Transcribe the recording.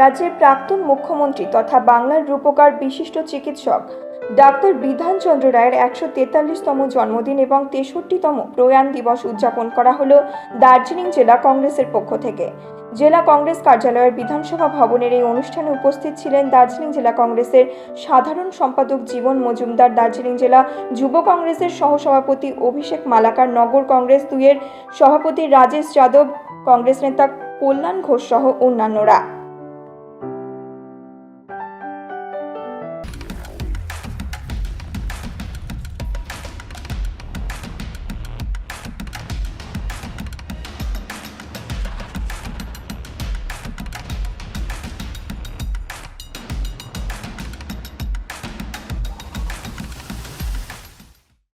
রাজ্যের প্রাক্তন মুখ্যমন্ত্রী তথা বাংলার রূপকার বিশিষ্ট চিকিৎসক ডাক্তার বিধানচন্দ্র রায়ের একশো তেতাল্লিশতম জন্মদিন এবং তেষট্টিতম প্রয়াণ দিবস উদযাপন করা হলো দার্জিলিং জেলা কংগ্রেসের পক্ষ থেকে। জেলা কংগ্রেস কার্যালয়ের বিধানসভা ভবনের এই অনুষ্ঠানে উপস্থিত ছিলেন দার্জিলিং জেলা কংগ্রেসের সাধারণ সম্পাদক জীবন মজুমদার, দার্জিলিং জেলা যুব কংগ্রেসের সহসভাপতি অভিষেক মালাকার, নগর কংগ্রেস দুইয়ের সভাপতি রাজেশ যাদব, কংগ্রেস নেতা কল্যাণ ঘোষ সহ অন্যান্যরা।